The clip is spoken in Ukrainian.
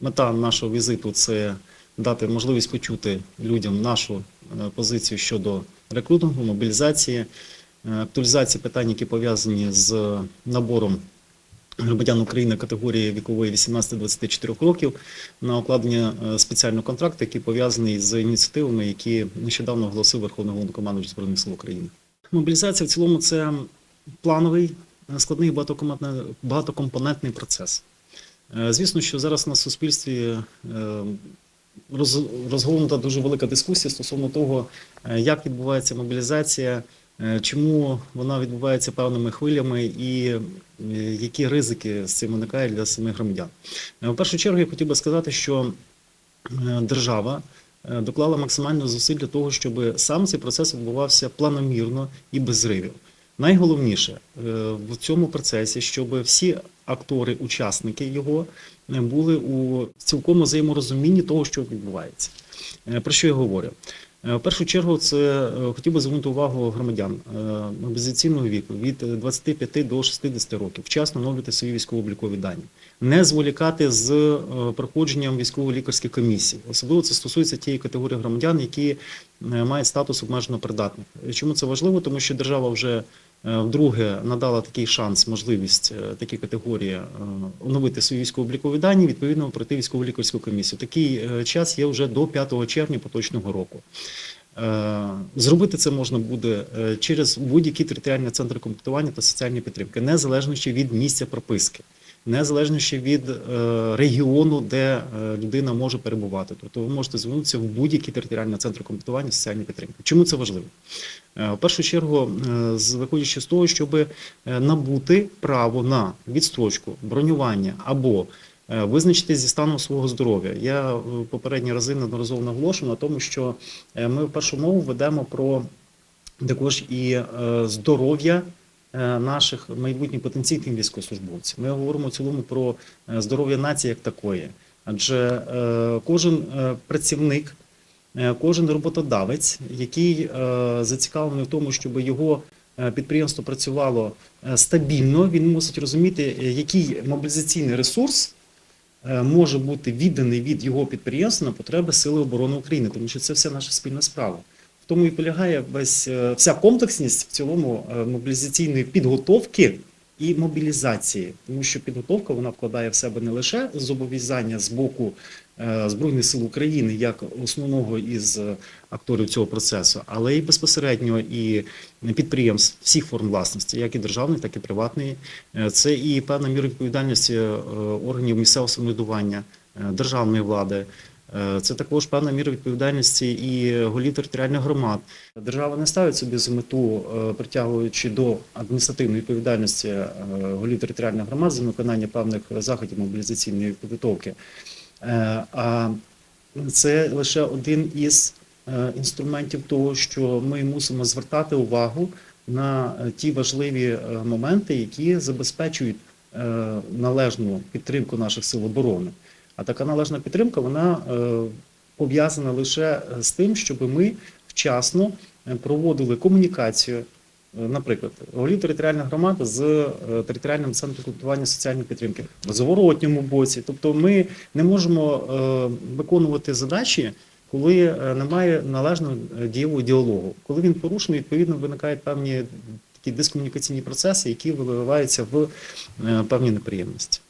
Мета нашого візиту це дати можливість почути людям нашу е, позицію щодо рекрутингу, мобілізації, е, актуалізації питань, які пов'язані з набором громадян України категорії вікової 18-24 років на укладення е, спеціального контракту, який пов'язаний з ініціативами, які нещодавно оголосив Верховний Головнокомандуючий Збройних сил України. Мобілізація в цілому це плановий, складний багатокомпонентний процес. Е, Звісно, що зараз на суспільстві е, розгорнута дуже велика дискусія стосовно того, е, як відбувається мобілізація, чому вона відбувається певними хвилями і які ризики з цим виникають для самих громадян. В першу чергу я хотів би сказати, що держава доклала максимально зусиль для того, щоб сам цей процес відбувався планомірно і без зривів. Найголовніше в цьому процесі, щоб всі актори, учасники його е, були у цілком взаєморозумінні того, що відбувається. Е, Про що я говорю? Е, В першу чергу, це хотів би звернути увагу громадян мобілізаційного віку від е, 25 до 60 років, вчасно оновлювати свої військово-облікові дані, не зволікати з проходженням військово-лікарських комісій. Особливо це стосується тієї категорії громадян, які мають статус обмежено придатних. Чому це важливо? Тому що держава вже вдруге надала такий шанс, можливість е, такі категорії е, оновити свої військово-облікові дані, відповідно пройти військово-лікарську комісію. Такий е, час є вже до 5 червня поточного року. Е, Зробити це можна буде е, через будь-які територіальні центри комплектування та соціальної підтримки, незалежно від місця прописки, незалежно ще від е, регіону, де е, людина може перебувати. Тобто ви можете звернутися в будь-які територіальні центри комплектування соціальної підтримки. Чому це важливо? Е, В першу чергу, виходячи з того, щоб набути право на відстрочку, бронювання або е, визначити зі станом свого здоров'я. Я попередні рази неодноразово наголошую на тому, що ми в першу мову ведемо про також і здоров'я наших майбутніх потенційних військовослужбовців. Ми говоримо в цілому про е, здоров'я нації як такої, адже е, кожен е, працівник. Е, Кожен роботодавець, який е, зацікавлений в тому, щоб його е, підприємство працювало е, стабільно, він мусить розуміти, е, який мобілізаційний ресурс е, може бути відданий від його підприємства на потреби Сили оборони України, тому що це все наша спільна справа. Тому і полягає весь е, вся комплексність в цілому е, мобілізаційної підготовки і мобілізації, тому що підготовка вона вкладає в себе не лише зобов'язання з боку е, Збройних сил України як основного із акторів цього процесу, але й безпосередньо і підприємств всіх форм власності, як і державної, так і приватної. Це і певна міра відповідальності органів місцевого самоврядування, державної влади. Е, Це також певна міра відповідальності і голів територіальних громад. Держава не ставить собі за мету, е, притягуючи до адміністративної відповідальності е, голів територіальних громад за виконання певних заходів мобілізаційної підготовки. А це лише один із інструментів того, що ми мусимо звертати увагу на ті важливі моменти, які забезпечують належну підтримку наших сил оборони. А така належна підтримка вона е, пов'язана лише з тим, щоб ми вчасно е, проводили комунікацію, е, наприклад, голів територіальних громад з е, територіальним центром комплектування соціальної підтримки в зворотньому боці. Тобто, ми не можемо е, виконувати задачі. Коли е, немає належного е, дієвого діалогу, коли він порушений, відповідно виникають певні такі дискомунікаційні процеси, які виливаються в е, певні неприємності.